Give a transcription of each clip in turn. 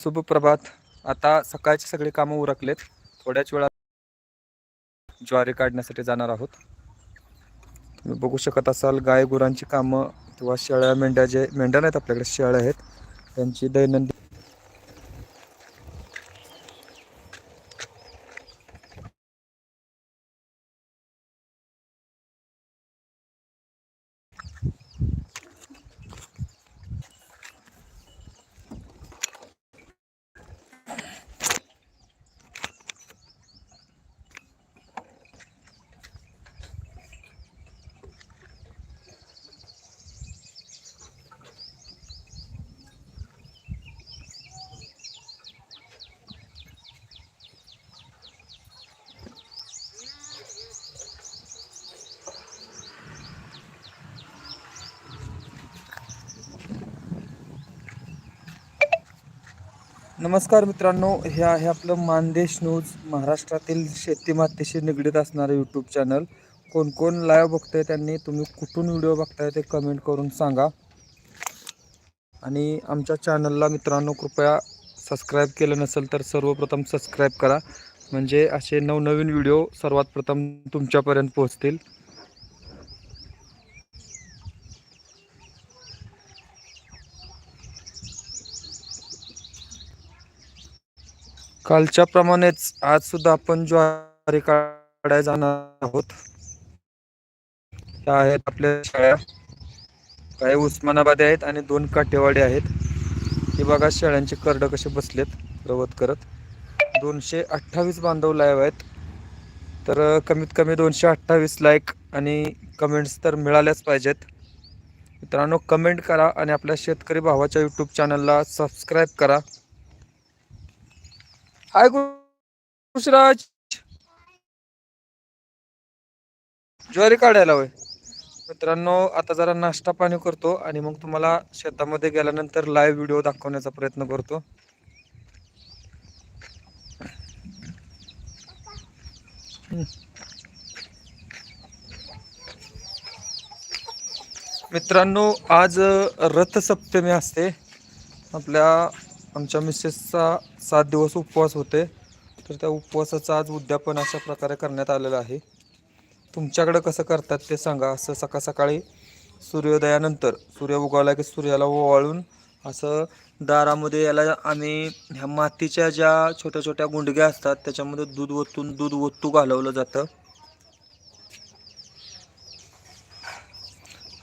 शुभ प्रभात. आता सकाळचे सगळे कामं उरकलेत. थोड्याच वेळात ज्वारी काढण्यासाठी जाणार आहोत. तुम्ही बघू शकत असाल गाय गुरांची कामं किंवा शेळ्या मेंढ्या जे मेंढ्या नाहीत आपल्याकडे शेळ्या आहेत. त्यांची दैनंदिन नमस्कार मित्रांनो हे आहे आपलं मानदेश न्यूज महाराष्ट्रातील शेती मातीशी निगडीत असणारं यूट्यूब चॅनल कोण कोण लाईव्ह बघतंय त्यांनी तुम्ही कुठून व्हिडिओ बघताय ते कमेंट करून सांगा. आणि आमच्या चॅनलला मित्रांनो कृपया सबस्क्राईब केलं नसेल तर सर्वप्रथम सबस्क्राईब करा. म्हणजे असे नवनवीन व्हिडिओ सर्वात प्रथम तुमच्यापर्यंत पोहोचतील. कालच्या प्रमाणेच आज सुद्धा आपण ज्वारी काढायला जाणार आहोत. त्या आहेत आपल्या शाळा काही उस्मानाबादी आहेत आणि दोन काटेवाडी आहेत. हे बघा शेळ्यांचे करड कसे बसलेत रवत करत. दोनशे अठ्ठावीस बांधव लाईव्ह आहेत. तर कमीत कमी दोनशे अठ्ठावीस लाईक आणि कमेंट्स तर मिळाल्याच पाहिजेत. मित्रांनो कमेंट करा आणि आपल्या शेतकरी भावाच्या यूट्यूब चॅनलला सबस्क्राईब करा. हाय खुशराज ज्वारी काढायला होय. मित्रांनो आता जरा नाश्ता पाणी करतो आणि मग तुम्हाला शेतामध्ये गेल्यानंतर लाईव्ह व्हिडिओ दाखवण्याचा प्रयत्न करतो. मित्रांनो आज रथसप्तमी असते. आपल्या आमच्या मिसेसचा सात दिवस उपवास होते. तर त्या उपवासाचं आज उद्यापन अशा प्रकारे करण्यात आलेलं आहे. तुमच्याकडं कसं करतात ते सांगा. असं सकाळ सकाळी सूर्योदयानंतर सूर्य उगवला की सूर्याला ओवाळून असं दारामध्ये याला आम्ही ह्या मातीच्या ज्या छोट्या छोट्या गुंडग्या असतात त्याच्यामध्ये दूध ओतून दूध ओतू घालवलं जातं.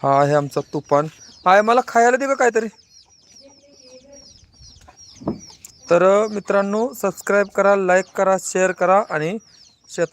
हा आहे आमचा तुफान. आहे मला खायला दे का काहीतरी. तर मित्रांनो सबस्क्राईब करा लाईक करा शेअर करा आणि